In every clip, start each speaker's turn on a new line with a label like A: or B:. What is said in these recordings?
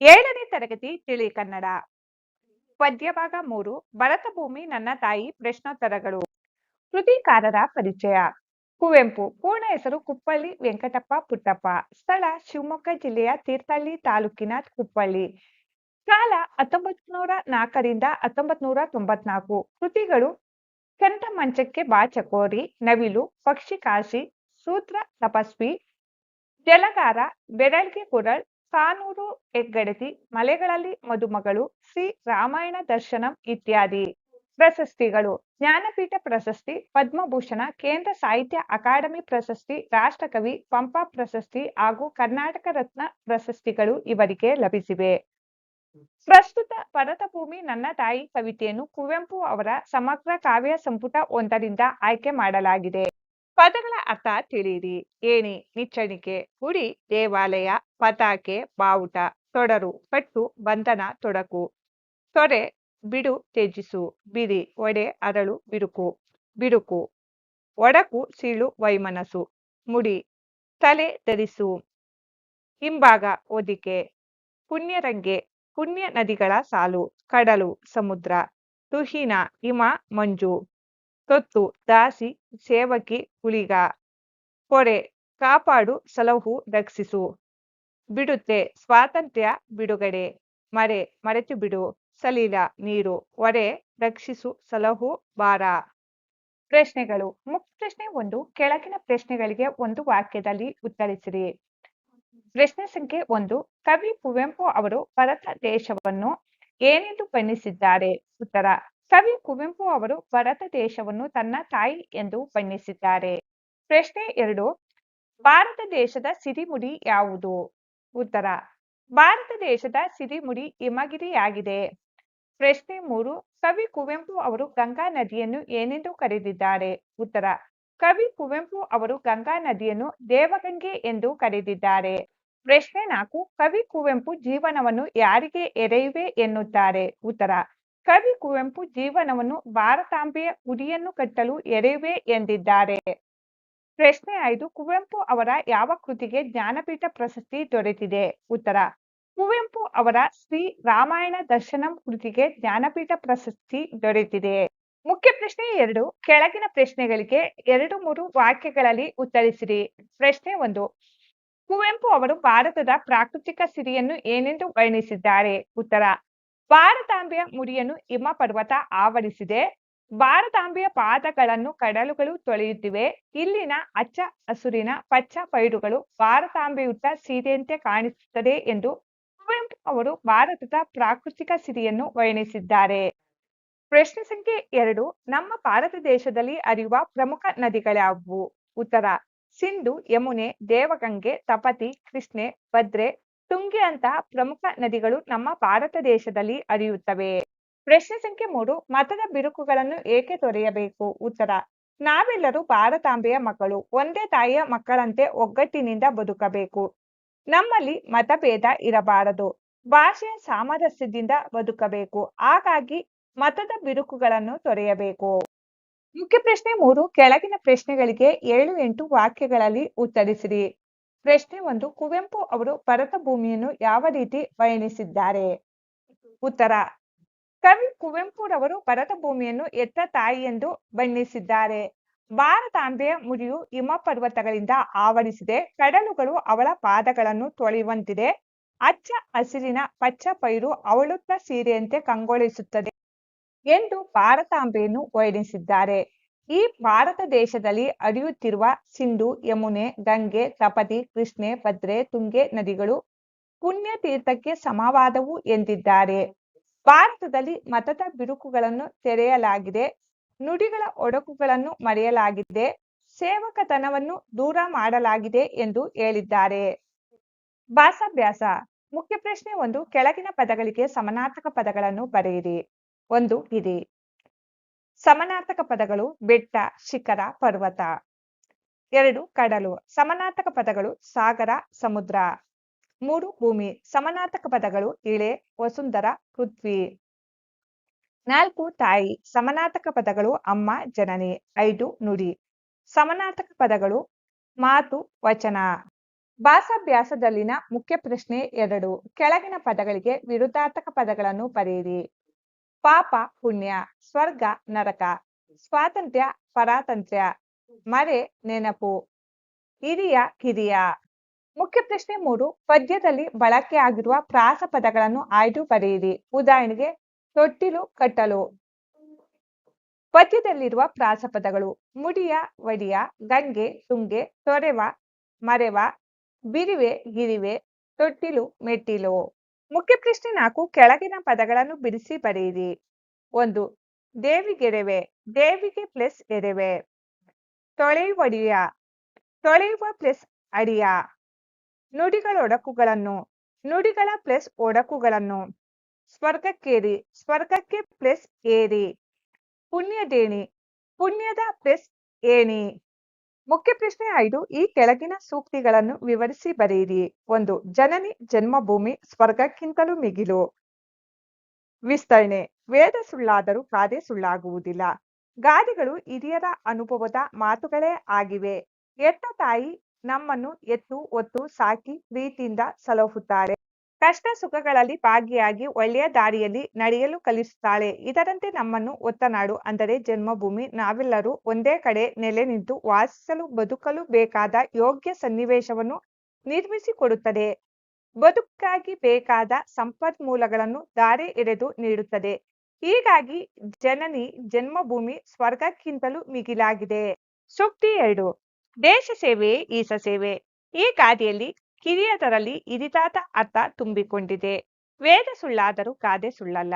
A: ಏಳನೇ ತರಗತಿ ತಿಳಿ ಕನ್ನಡ. ಪದ್ಯಭಾಗ ಮೂರು ಭರತ ಭೂಮಿ ನನ್ನ ತಾಯಿ ಪ್ರಶ್ನೋತ್ತರಗಳು. ಕೃತಿಕಾರರ ಪರಿಚಯ. ಕುವೆಂಪು, ಪೂರ್ಣ ಹೆಸರು ಕುಪ್ಪಳ್ಳಿ, ವೆಂಕಟಪ್ಪ ಪುಟ್ಟಪ್ಪ. ಸ್ಥಳ ಶಿವಮೊಗ್ಗ ಜಿಲ್ಲೆಯ ತೀರ್ಥಹಳ್ಳಿ ತಾಲೂಕಿನ ಕುಪ್ಪಳ್ಳಿ. ಕಾಲ ಹತ್ತೊಂಬತ್ ನೂರ ನಾಲ್ಕರಿಂದ ಹತ್ತೊಂಬತ್ ನೂರ ತೊಂಬತ್ನಾಲ್ಕು. ಕೃತಿಗಳು ಕಂಠ ಮಂಚಕ್ಕೆ ಬಾ ಚಕೋರಿ, ನವಿಲು, ಪಕ್ಷಿ ಕಾಶಿ, ಸೂತ್ರ ತಪಸ್ವಿ, ಜಲಗಾರ, ಬೆರಳ್ಗೆ ಕುರಳ್ ಕಾನೂರು ಹೆಗ್ಗಡತಿ, ಮಲೆಗಳಲ್ಲಿ ಮದುಮಗಳು, ಶ್ರೀ ರಾಮಾಯಣ ದರ್ಶನಂ ಇತ್ಯಾದಿ ಪ್ರಶಸ್ತಿಗಳು. ಜ್ಞಾನಪೀಠ ಪ್ರಶಸ್ತಿ, ಪದ್ಮಭೂಷಣ, ಕೇಂದ್ರ ಸಾಹಿತ್ಯ ಅಕಾಡೆಮಿ ಪ್ರಶಸ್ತಿ, ರಾಷ್ಟ್ರಕವಿ, ಪಂಪ ಪ್ರಶಸ್ತಿ ಹಾಗೂ ಕರ್ನಾಟಕ ರತ್ನ ಪ್ರಶಸ್ತಿಗಳು ಇವರಿಗೆ ಲಭಿಸಿವೆ. ಪ್ರಸ್ತುತ ಭರತಭೂಮಿ ನನ್ನ ತಾಯಿ ಕವಿತೆಯನ್ನು ಕುವೆಂಪು ಅವರ ಸಮಗ್ರ ಕಾವ್ಯ ಸಂಪುಟ ಒಂದರಿಂದ ಆಯ್ಕೆ ಮಾಡಲಾಗಿದೆ. ಪದಗಳ ಅರ್ಥ ತಿಳಿಯಿರಿ. ಏಣಿ, ನಿಚ್ಚಣಿಕೆ, ಹುಡಿ, ದೇವಾಲಯ, ಪತಾಕೆ, ಬಾವುಟ, ತೊಡರು, ಪಟ್ಟು, ಬಂಧನ, ತೊಡಕು. ತೊರೆ, ಬಿಡು, ತ್ಯಜಿಸು. ಬಿರಿ ಒಡೆ, ಅರಳು, ಬಿರುಕು. ಬಿರುಕು. ಒಡಕು, ಸೀಳು ವೈಮನಸು ಮುಡಿ, ತಲೆ ಧರಿಸು. ಹಿಂಭಾಗ, ಹೊದಿಕೆ. ಪುಣ್ಯರಂಗೆ, ಪುಣ್ಯ ನದಿಗಳ ಸಾಲು. ಕಡಲು, ಸಮುದ್ರ. ತುಹಿನ, ಹಿಮ, ಮಂಜು. ತೊತ್ತು ದಾಸಿ ಸೇವಕಿ ಹುಲಿಗ. ಪೊರೆ ಕಾಪಾಡು ಸಲಹು ರಕ್ಷಿಸು. ಬಿಡುತ್ತೆ ಸ್ವಾತಂತ್ರ್ಯ ಬಿಡುಗಡೆ. ಮರೆ ಮರೆತು ಬಿಡು ಸಲೀಲ ನೀರು. ಹೊರೆ ರಕ್ಷಿಸು ಸಲಹು ಬಾರ ಪ್ರಶ್ನೆಗಳು. ಮುಖ್ಯ ಪ್ರಶ್ನೆ ಒಂದು, ಕೆಳಗಿನ ಪ್ರಶ್ನೆಗಳಿಗೆ ಒಂದು ವಾಕ್ಯದಲ್ಲಿ ಉತ್ತರಿಸಿರಿ. ಪ್ರಶ್ನೆ ಸಂಖ್ಯೆ ಒಂದು, ಕವಿ ಕುವೆಂಪು ಅವರು ಭಾರತ ದೇಶವನ್ನು ಏನೆಂದು ಬಣ್ಣಿಸಿದ್ದಾರೆ? ಉತ್ತರ ಕವಿ ಕುವೆಂಪು ಅವರು ಭಾರತ ದೇಶವನ್ನು ತನ್ನ ತಾಯಿ ಎಂದು ಬಣ್ಣಿಸಿದ್ದಾರೆ. ಪ್ರಶ್ನೆ ಎರಡು, ಭಾರತ ದೇಶದ ಸಿರಿಮುಡಿ ಯಾವುದು? ಉತ್ತರ, ಭಾರತ ದೇಶದ ಸಿರಿಮುಡಿ ಹಿಮಗಿರಿಯಾಗಿದೆ. ಪ್ರಶ್ನೆ ಮೂರು, ಕವಿ ಕುವೆಂಪು ಅವರು ಗಂಗಾ ನದಿಯನ್ನು ಏನೆಂದು ಕರೆದಿದ್ದಾರೆ? ಉತ್ತರ, ಕವಿ ಕುವೆಂಪು ಅವರು ಗಂಗಾ ನದಿಯನ್ನು ದೇವಗಂಗೆ ಎಂದು ಕರೆದಿದ್ದಾರೆ. ಪ್ರಶ್ನೆ ನಾಲ್ಕು, ಕವಿ ಕುವೆಂಪು ಜೀವನವನ್ನು ಯಾರಿಗೆ ಎರೆಯುವೆ ಎನ್ನುತ್ತಾರೆ? ಉತ್ತರ ಕವಿ ಕುವೆಂಪು ಜೀವನವನ್ನು ಭಾರತಾಂಬೆಯ ಗುಡಿಯನ್ನು ಕಟ್ಟಲು ಎರೆಯುವೆ ಎಂದಿದ್ದಾರೆ. ಪ್ರಶ್ನೆ ಐದು, ಕುವೆಂಪು ಅವರ ಯಾವ ಕೃತಿಗೆ ಜ್ಞಾನಪೀಠ ಪ್ರಶಸ್ತಿ ದೊರೆತಿದೆ? ಉತ್ತರ, ಕುವೆಂಪು ಅವರ ಶ್ರೀ ರಾಮಾಯಣ ದರ್ಶನಂ ಕೃತಿಗೆ ಜ್ಞಾನಪೀಠ ಪ್ರಶಸ್ತಿ ದೊರೆತಿದೆ. ಮುಖ್ಯ ಪ್ರಶ್ನೆ ಎರಡು, ಕೆಳಗಿನ ಪ್ರಶ್ನೆಗಳಿಗೆ ಎರಡು ಮೂರು ವಾಕ್ಯಗಳಲ್ಲಿ ಉತ್ತರಿಸಿರಿ. ಪ್ರಶ್ನೆ ಒಂದು, ಕುವೆಂಪು ಅವರು ಭಾರತದ ಪ್ರಾಕೃತಿಕ ಸಿರಿಯನ್ನು ಏನೆಂದು ವರ್ಣಿಸಿದ್ದಾರೆ? ಉತ್ತರ ಭಾರತಾಂಬೆಯ ಮುಡಿಯನ್ನು ಹಿಮ ಪರ್ವತ ಆವರಿಸಿದೆ. ಭಾರತಾಂಬೆಯ ಪಾದಗಳನ್ನು ಕಡಲುಗಳು ತೊಳೆಯುತ್ತಿವೆ. ಇಲ್ಲಿನ ಅಚ್ಚ ಹಸುರಿನ ಪಚ್ಚ ಪೈರುಗಳು ಭಾರತಾಂಬೆಯುತ್ತ ಸೀರೆಯಂತೆ ಕಾಣಿಸುತ್ತದೆ ಎಂದು ಕುವೆಂಪು ಅವರು ಭಾರತದ ಪ್ರಾಕೃತಿಕ ಸಿರಿಯನ್ನು ವರ್ಣಿಸಿದ್ದಾರೆ. ಪ್ರಶ್ನೆ ಸಂಖ್ಯೆ ಎರಡು, ನಮ್ಮ ಭಾರತ ದೇಶದಲ್ಲಿ ಹರಿಯುವ ಪ್ರಮುಖ ನದಿಗಳ್ಯಾವುವು ಉತ್ತರ, ಸಿಂಧು, ಯಮುನೆ, ದೇವಗಂಗೆ, ತಪತಿ, ಕೃಷ್ಣೆ, ಭದ್ರೆ ತುಂಗೆ ಅಂತಹ ಪ್ರಮುಖ ನದಿಗಳು ನಮ್ಮ ಭಾರತ ದೇಶದಲ್ಲಿ ಹರಿಯುತ್ತವೆ. ಪ್ರಶ್ನೆ ಸಂಖ್ಯೆ ಮೂರು, ಮತದ ಬಿರುಕುಗಳನ್ನು ಏಕೆ ತೊರೆಯಬೇಕು? ಉತ್ತರ, ನಾವೆಲ್ಲರೂ ಭಾರತಾಂಬೆಯ ಮಕ್ಕಳು, ಒಂದೇ ತಾಯಿಯ ಮಕ್ಕಳಂತೆ ಒಗ್ಗಟ್ಟಿನಿಂದ ಬದುಕಬೇಕು. ನಮ್ಮಲ್ಲಿ ಮತಭೇದ ಇರಬಾರದು, ಭಾಷೆಯ ಸಾಮರಸ್ಯದಿಂದ ಬದುಕಬೇಕು, ಹಾಗಾಗಿ ಮತದ ಬಿರುಕುಗಳನ್ನು ತೊರೆಯಬೇಕು. ಮುಖ್ಯ ಪ್ರಶ್ನೆ ಮೂರು, ಕೆಳಗಿನ ಪ್ರಶ್ನೆಗಳಿಗೆ ಏಳು ಎಂಟು ವಾಕ್ಯಗಳಲ್ಲಿ ಉತ್ತರಿಸಿರಿ. ಪ್ರಶ್ನೆ ಒಂದು, ಕುವೆಂಪು ಅವರು ಭರತ ಭೂಮಿಯನ್ನು ಯಾವ ರೀತಿ ವರ್ಣಿಸಿದ್ದಾರೆ? ಉತ್ತರ, ಕವಿ ಕುವೆಂಪುರವರು ಭರತ ಭೂಮಿಯನ್ನು ಎತ್ತ ತಾಯಿ ಎಂದು ಬಣ್ಣಿಸಿದ್ದಾರೆ. ಭಾರತಾಂಬೆಯ ಮುಡಿಯು ಹಿಮ ಪರ್ವತಗಳಿಂದ ಆವರಿಸಿದೆ, ಕಡಲುಗಳು ಅವಳ ಪಾದಗಳನ್ನು ತೊಳೆಯುವಂತಿದೆ, ಅಚ್ಚ ಹಸಿರಿನ ಪಚ್ಚ ಪೈರು ಅವಳುತ್ತ ಸೀರೆಯಂತೆ ಕಂಗೊಳಿಸುತ್ತದೆ ಎಂದು ಭಾರತಾಂಬೆಯನ್ನು ವರ್ಣಿಸಿದ್ದಾರೆ. ಈ ಭಾರತ ದೇಶದಲ್ಲಿ ಹರಿಯುತ್ತಿರುವ ಸಿಂಧು, ಯಮುನೆ, ಗಂಗೆ, ತಪತಿ, ಕೃಷ್ಣೆ, ಭದ್ರೆ, ತುಂಗೆ ನದಿಗಳು ಪುಣ್ಯ ತೀರ್ಥಕ್ಕೆ ಸಮವಾದವು ಎಂದಿದ್ದಾರೆ. ಭಾರತದಲ್ಲಿ ಮತದ ಬಿರುಕುಗಳನ್ನು ತೆರೆಯಲಾಗಿದೆ, ನುಡಿಗಳ ಒಡಕುಗಳನ್ನು ಮರೆಯಲಾಗಿದೆ, ಸೇವಕತನವನ್ನು ದೂರ ಮಾಡಲಾಗಿದೆ ಎಂದು ಹೇಳಿದ್ದಾರೆ. ಭಾಸಾಭ್ಯಾಸ ಮುಖ್ಯ ಪ್ರಶ್ನೆ ಒಂದು, ಕೆಳಗಿನ ಪದಗಳಿಗೆ ಸಮಾನಾರ್ಥಕ ಪದಗಳನ್ನು ಬರೆಯಿರಿ. ಒಂದು ಹಿರಿ ಸಮಾನಾರ್ಥಕ ಪದಗಳು ಬೆಟ್ಟ, ಶಿಖರ, ಪರ್ವತ. ಎರಡು, ಕಡಲು. ಸಮನಾರ್ಥಕ ಪದಗಳು ಸಾಗರ, ಸಮುದ್ರ. ಮೂರು, ಭೂಮಿ. ಸಮನಾರ್ಥಕ ಪದಗಳು ಇಳೆ, ವಸುಂಧರ, ಪೃಥ್ವಿ. ನಾಲ್ಕು, ತಾಯಿ. ಸಮನಾರ್ಥಕ ಪದಗಳು ಅಮ್ಮ, ಜನನಿ. ಐದು, ನುಡಿ. ಸಮನಾರ್ಥಕ ಪದಗಳು ಮಾತು, ವಚನ. ಭಾಸಾಭ್ಯಾಸದಲ್ಲಿನ ಮುಖ್ಯ ಪ್ರಶ್ನೆ ಎರಡು. ಕೆಳಗಿನ ಪದಗಳಿಗೆ ವಿರುದ್ಧಾರ್ಥಕ ಪದಗಳನ್ನು ಬರೆಯಿರಿ. ಪಾಪ, ಪುಣ್ಯ, ಸ್ವರ್ಗ, ನರಕ, ಸ್ವಾತಂತ್ರ್ಯ, ಪರಾತಂತ್ರ್ಯ, ಮರೆ, ನೆನಪು, ಹಿರಿಯ, ಕಿರಿಯ. ಮುಖ್ಯ ಪ್ರಶ್ನೆ ಮೂರು, ಪದ್ಯದಲ್ಲಿ ಬಳಕೆಯಾಗಿರುವ ಪ್ರಾಸ ಪದಗಳನ್ನು ಆಯ್ದು ಬರೆಯಿರಿ. ಉದಾಹರಣೆಗೆ, ತೊಟ್ಟಿಲು, ಕಟ್ಟಲು. ಪದ್ಯದಲ್ಲಿರುವ ಪ್ರಾಸ ಪದಗಳು, ಮುಡಿಯ, ವಡಿಯ, ಗಂಗೆ ತುಂಗೆ ತೊರೆವ, ಮರೆವ, ಬಿರಿವೆ, ಗಿರಿವೆ, ತೊಟ್ಟಿಲು, ಮೆಟ್ಟಿಲು. ಮುಖ್ಯ ಪ್ರಶ್ನೆ ನಾಲ್ಕು, ಕೆಳಗಿನ ಪದಗಳನ್ನು ಬಿಡಿಸಿ ಬರೆಯಿರಿ. ಒಂದು, ದೇವಿಗೆರೆವೆ, ದೇವಿಗೆ ಪ್ಲಸ್ ಎರೆವೆ. ತೊಳೆಯುವಡಿಯ ತೊಳೆಯುವ ಪ್ಲಸ್ ಅಡಿಯ. ನುಡಿಗಳ ಒಡಕುಗಳನ್ನು, ನುಡಿಗಳ ಪ್ಲಸ್ ಒಡಕುಗಳನ್ನು. ಸ್ವರ್ಗಕ್ಕೇರಿ, ಸ್ವರ್ಗಕ್ಕೆ ಪ್ಲಸ್ ಏರಿ. ಪುಣ್ಯದೇಣಿ, ಪುಣ್ಯದ ಪ್ಲಸ್ ಏಣಿ. ಮುಖ್ಯ ಪ್ರಶ್ನೆ ಐದು, ಈ ಕೆಳಗಿನ ಸೂಕ್ತಿಗಳನ್ನು ವಿವರಿಸಿ ಬರೆಯಿರಿ. ಒಂದು, ಜನನಿ ಜನ್ಮಭೂಮಿ ಸ್ವರ್ಗಕ್ಕಿಂತಲೂ ಮಿಗಿಲು. ವಿಸ್ತರಣೆ, ವೇದ ಸುಳ್ಳಾದರೂ ಕಾದೆ ಸುಳ್ಳಾಗುವುದಿಲ್ಲ. ಗಾದೆಗಳು ಹಿರಿಯರ ಅನುಭವದ ಮಾತುಗಳೇ ಆಗಿವೆ. ಎತ್ತ ತಾಯಿ ನಮ್ಮನ್ನು ಎತ್ತು, ಒತ್ತು, ಸಾಕಿ, ಪ್ರೀತಿಯಿಂದ ಸಲಹುತ್ತಾರೆ. ಕಷ್ಟ ಸುಖಗಳಲ್ಲಿ ಭಾಗಿಯಾಗಿ ಒಳ್ಳೆಯ ದಾರಿಯಲ್ಲಿ ನಡೆಯಲು ಕಲಿಸುತ್ತಾಳೆ ಇದರಂತೆ ನಮ್ಮನ್ನು ಒತ್ತನಾಡು ಅಂದರೆ ಜನ್ಮಭೂಮಿ. ನಾವೆಲ್ಲರೂ ಒಂದೇ ಕಡೆ ನೆಲೆ ನಿಂತು ವಾಸಿಸಲು ಬದುಕಲು ಬೇಕಾದ ಯೋಗ್ಯ ಸನ್ನಿವೇಶವನ್ನು ನಿರ್ಮಿಸಿಕೊಡುತ್ತದೆ. ಬದುಕಾಗಿ ಬೇಕಾದ ಸಂಪನ್ಮೂಲಗಳನ್ನು ದಾರಿ ಎಡೆದು ನೀಡುತ್ತದೆ. ಹೀಗಾಗಿ ಜನನಿ, ಜನ್ಮಭೂಮಿ ಸ್ವರ್ಗಕ್ಕಿಂತಲೂ ಮಿಗಿಲಾಗಿದೆ. ಸೂಕ್ತಿ ಎರಡು. ದೇಶ ಸೇವೆಯೇ ಈಸ ಸೇವೆ. ಈ ಗಾದೆಯಲ್ಲಿ ಕಿರಿಯದರಲ್ಲಿ ಇರಿದಾದ ಅರ್ಥ ತುಂಬಿಕೊಂಡಿದೆ. ವೇದ ಸುಳ್ಳಾದರೂ ಗಾದೆ ಸುಳ್ಳಲ್ಲ.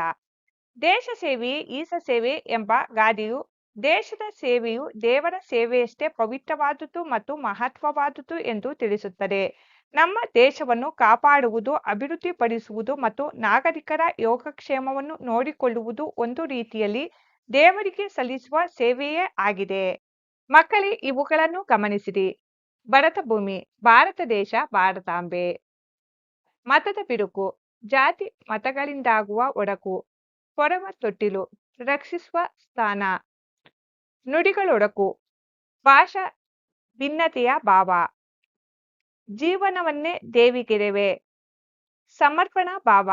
A: ದೇಶ ಸೇವೆಯೇ ಈಸ ಸೇವೆ ಎಂಬ ಗಾದೆಯು ದೇಶದ ಸೇವೆಯು ದೇವರ ಸೇವೆಯಷ್ಟೇ ಪವಿತ್ರವಾದುದು ಮತ್ತು ಮಹತ್ವವಾದುದು ಎಂದು ತಿಳಿಸುತ್ತದೆ. ನಮ್ಮ ದೇಶವನ್ನು ಕಾಪಾಡುವುದು, ಅಭಿವೃದ್ಧಿಪಡಿಸುವುದು ಮತ್ತು ನಾಗರಿಕರ ಯೋಗಕ್ಷೇಮವನ್ನು ನೋಡಿಕೊಳ್ಳುವುದು ಒಂದು ರೀತಿಯಲ್ಲಿ ದೇವರಿಗೆ ಸಲ್ಲಿಸುವ ಸೇವೆಯೇ ಆಗಿದೆ. ಮಕ್ಕಳೇ, ಇವುಗಳನ್ನು ಗಮನಿಸಿರಿ. ಭರತ ಭೂಮಿ ಭಾರತ ದೇಶ, ಭಾರತಾಂಬೆ. ಮತದ ಬಿರುಕು ಜಾತಿ ಮತಗಳಿಂದಾಗುವ ಒಡಕು ಪೊರವ ತೊಟ್ಟಿಲು, ರಕ್ಷಿಸುವ ಸ್ಥಾನ. ನುಡಿಗಳೊಡಕು ಭಾಷಾ ಭಿನ್ನತೆಯ ಭಾವ. ಜೀವನವನ್ನೇ ದೇವಿಗೆರೆವೆ, ಸಮರ್ಪಣಾ ಭಾವ.